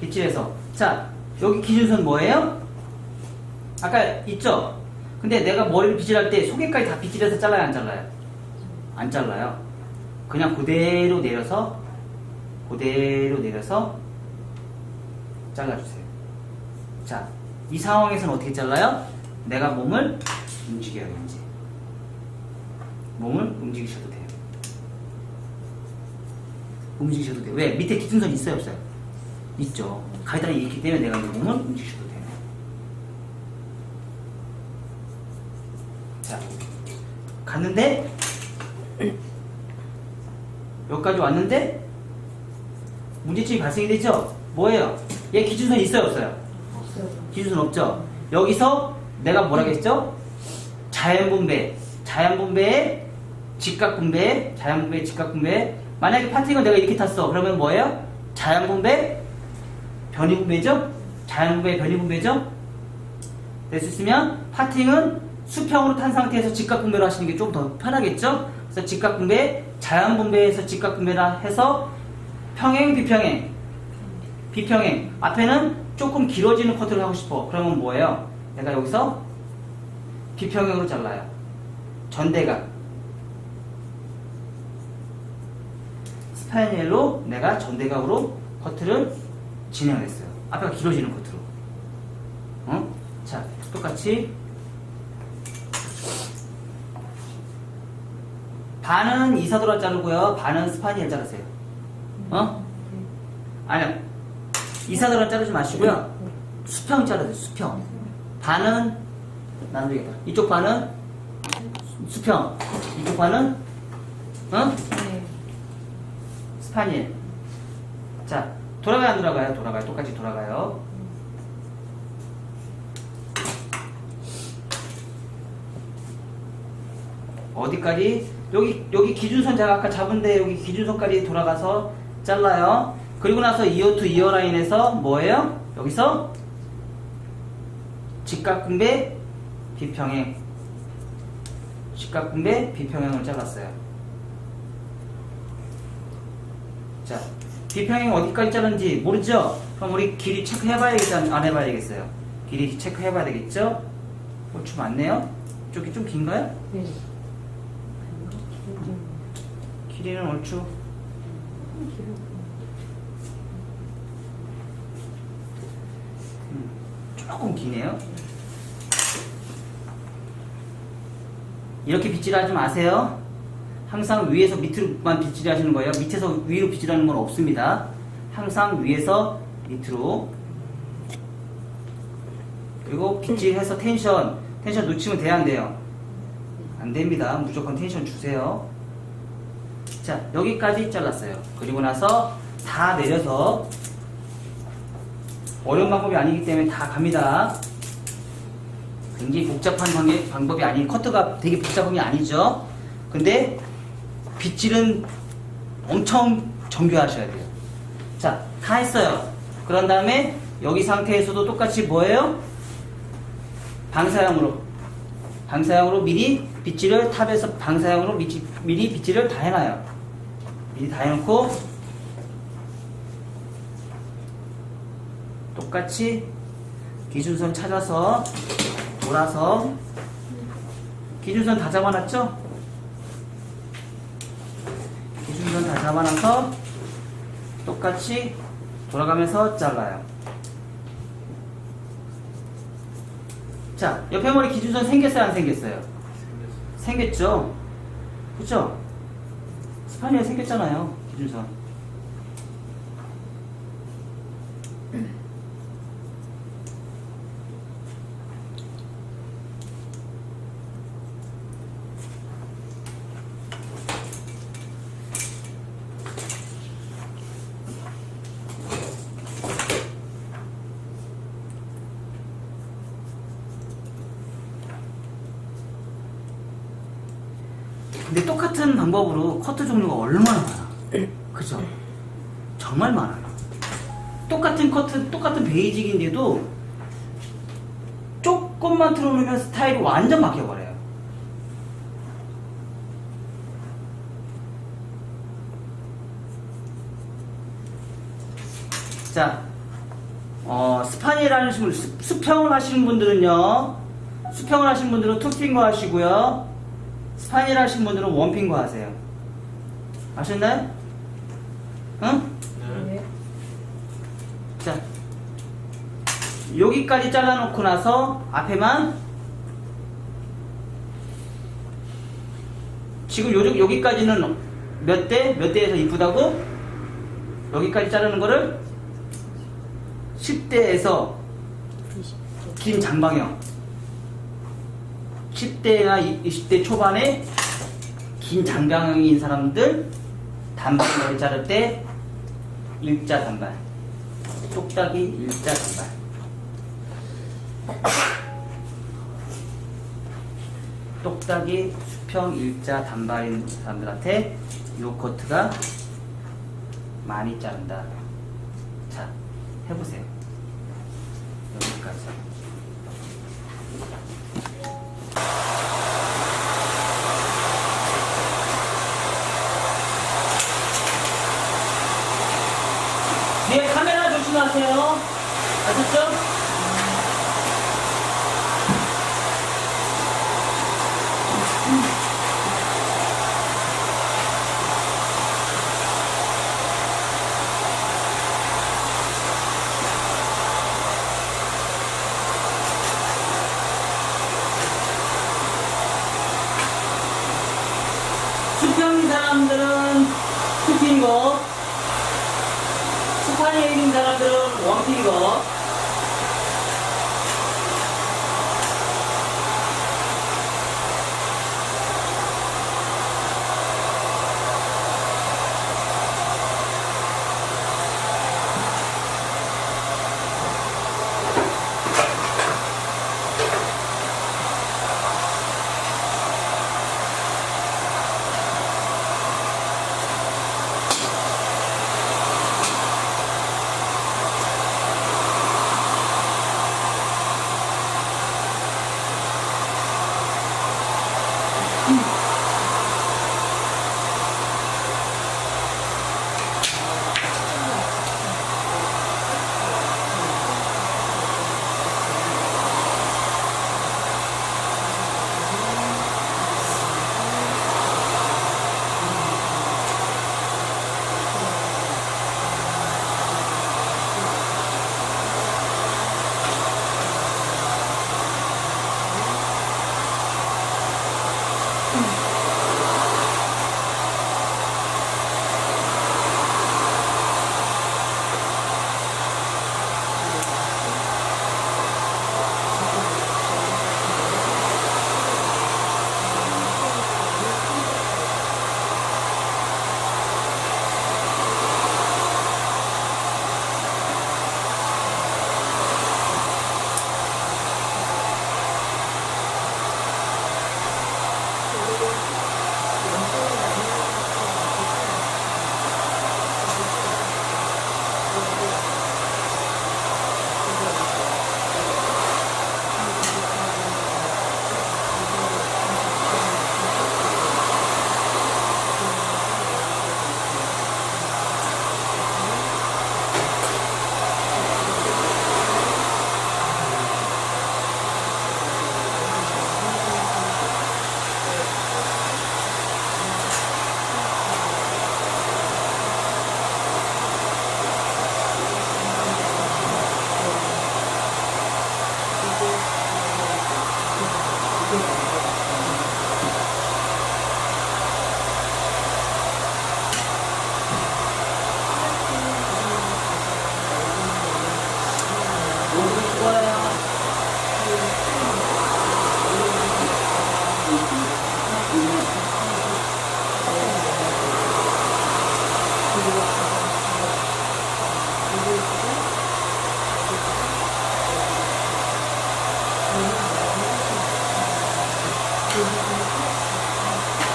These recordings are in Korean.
빗질해서. 자, 여기 기준선 뭐예요? 아까 있죠? 근데 내가 머리를 빗질할 때 속에까지 다 빗질해서 잘라요, 안 잘라요? 안 잘라요. 그냥 그대로 내려서, 그대로 내려서 잘라주세요. 자, 이 상황에서는 어떻게 잘라요? 내가 몸을 움직여요, 이제. 몸을 움직이셔도 돼요. 움직이셔도 돼요. 왜? 밑에 기준선 있어요, 없어요? 있죠. 가이드라인이 있기 때문에 내가 이제 몸을 움직이셔도 돼요. 자, 갔는데, 여기까지 왔는데, 문제점이 발생이 되죠? 뭐예요? 얘 기준선 있어요, 없어요? 없어요. 기준선 없죠? 여기서 내가 뭐라 했죠? 자연분배. 자연분배에 직각분배, 자연분배, 직각분배. 만약에 파팅을 내가 이렇게 탔어. 그러면 뭐예요? 자연분배, 변이분배죠? 자연분배, 변이분배죠? 될수 있으면 파팅은 수평으로 탄 상태에서 직각분배를 하시는 게 좀 더 편하겠죠? 그래서 직각분배, 자연분배에서 직각분배라 해서 평행, 비평행, 비평행. 앞에는 조금 길어지는 커트를 하고 싶어. 그러면 뭐예요? 내가 여기서 비평행으로 잘라요. 전대각. 스파이넬로 내가 전대각으로 커트를 진행을 했어요. 앞에가 길어지는 커트로. 어? 자, 똑같이 반은 이사도라 자르고요. 반은 스파니엘 자르세요. 어? 아니요. 이사도라 자르지 마시고요. 수평 자르세요. 수평. 반은 나누겠다. 이쪽 반은 수평. 이쪽 반은 어? 네. 스파니엘. 자, 돌아가요, 안 돌아가요? 돌아가요. 똑같이 돌아가요. 어디까지? 여기, 여기 기준선 제가 아까 잡은데 여기 기준선까지 돌아가서 잘라요. 그리고 나서 이어 투 이어 라인에서 뭐예요? 여기서 직각분배 비평행. 직각분배 비평행을 잘랐어요. 자, 비평행 어디까지 자른지 모르죠? 그럼 우리 길이 체크해봐야겠지, 안- 안 해봐야겠어요? 길이 체크해봐야 되겠죠? 얼추 맞네요? 이쪽이 좀 긴가요? 네. 길이는 얼추 음, 조금 기네요. 이렇게 빗질하지 마세요. 항상 위에서 밑으로만 빗질하시는 거예요. 밑에서 위로 빗질하는 건 없습니다. 항상 위에서 밑으로. 그리고 빗질해서 텐션, 텐션 놓치면 돼야 안 돼요. 안 됩니다. 무조건 텐션 주세요. 자, 여기까지 잘랐어요. 그리고 나서 다 내려서 어려운 방법이 아니기 때문에 다 갑니다. 굉장히 복잡한 방법이, 방법이 아닌 커트가 되게 복잡한 게 아니죠. 근데 빗질은 엄청 정교하셔야 돼요. 자, 다 했어요. 그런 다음에 여기 상태에서도 똑같이 뭐예요? 방사형으로 방사형으로 미리 빗질을 탑에서 방사형으로 미리, 미리 빗질을 다 해놔요. 미리 다 해놓고 똑같이 기준선 찾아서 돌아서 기준선 다 잡아놨죠? 기준선 다 잡아놔서 똑같이 돌아가면서 잘라요. 자, 옆에 머리 기준선 생겼어요, 안 생겼어요? 생겼죠? 그죠? 스파니엘 생겼잖아요, 기준선. 근데 똑같은 방법으로 커트 종류가 얼마나 많아. 그죠? 정말 많아요. 똑같은 커트, 똑같은 베이직인데도 조금만 틀어놓으면 스타일이 완전 바뀌어버려요. 자, 어, 분, 수, 수평을 하시는 분들은요, 수평을 하시는 분들은 투핑거 하시고요, 스파니엘 하시는 분들은 원핑거 하세요. 아셨나요? 응? 네. 자, 여기까지 잘라놓고 나서 앞에만 지금 요, 여기까지는 몇 대? 몇 대에서 이쁘다고? 여기까지 자르는 거를 10대에서 긴 장방형 10대나 20대 초반에 긴 장방형인 사람들 단발 머리 자를 때 일자 단발 똑딱이 일자 단발. 똑딱이 수평 일자 단발인 사람들한테 요 코트가 많이 자른다. 자 해보세요. 여기까지 뒤에 카메라 조심하세요 아셨죠? 수평 사람들은 투핑거 스파니에 있는 사람들은 원핑거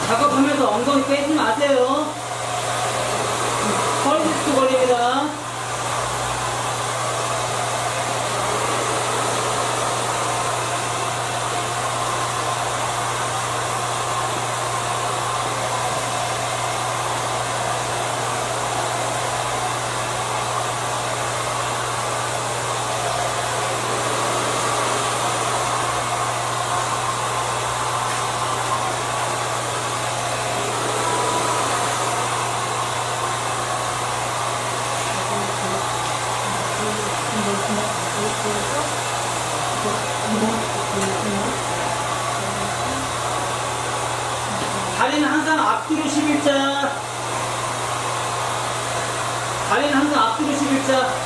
작업하면서 엉덩이 빼지 마세요. 허리 디스크 걸립니다. 다리는 항상 앞뒤로 11자. 다리는 항상 앞뒤로 11자.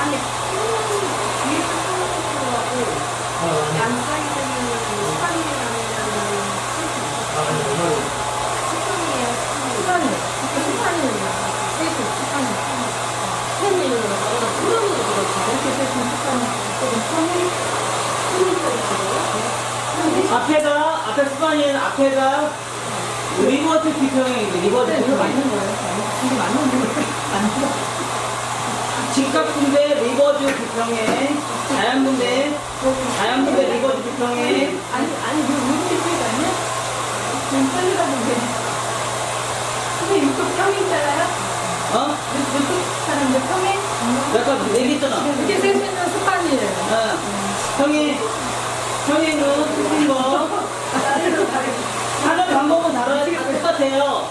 아니, 뒤에서 끊어지고 양 사이드는 수반이라는 수반이에요. 수반이. 수반이에요. 세이프 수반이. 팬이에요. 수반으로 들어가. 이렇게 세이프 수반이. 조금 팬이. 팬이 쪽으로. 앞에가, 앞에 수반이는 앞에가 리버트 비평형인데, 리버트 네, 이거 비평형. 맞는 거예요. 이게 맞는 거예요. 맞는 거예요. 직각분배 리버즈 비평행, 자연분배, 자연분배 리버즈 비평행, 아니, 아니, 이거 이렇게 쓰이가 아니야? 지금 빨리가 보게. 근데 이거 평이 있잖아요? 어? 이렇게 사람들 평이? 약간 얘기했잖아. 수 있는 습관이에요. 어. 형이, 형이는 틀린 거. 하는 방법은 다르, 다 똑같아요.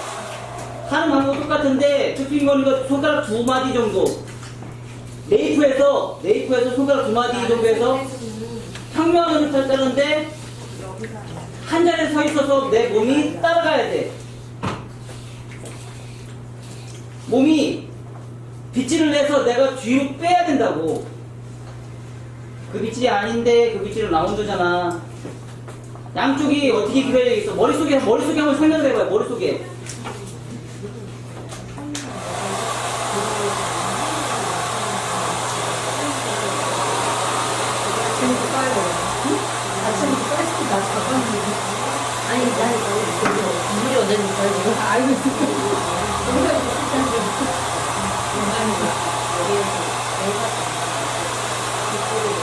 하는 방법 똑같은데, 이거 손가락 두 마디 정도. 네이프에서, 네이프에서 손가락 두 마디 정도에서 평면을 따르는데, 한 자리에 서 있어서 내 몸이 따라가야 돼. 몸이 빗질을 내서 내가 뒤로 빼야 된다고. 그 빗질이 아닌데 그 빗질은 라운드잖아. 양쪽이 어떻게 그려져 있어? 머릿속에, 머릿속에 한번 설명을 해봐요, 머릿속에. 아니, 나 이거 물이 언제는 거야, 지금? 알고 있어. 이거 쓸 아니, 여기에서 내가 이쪽으로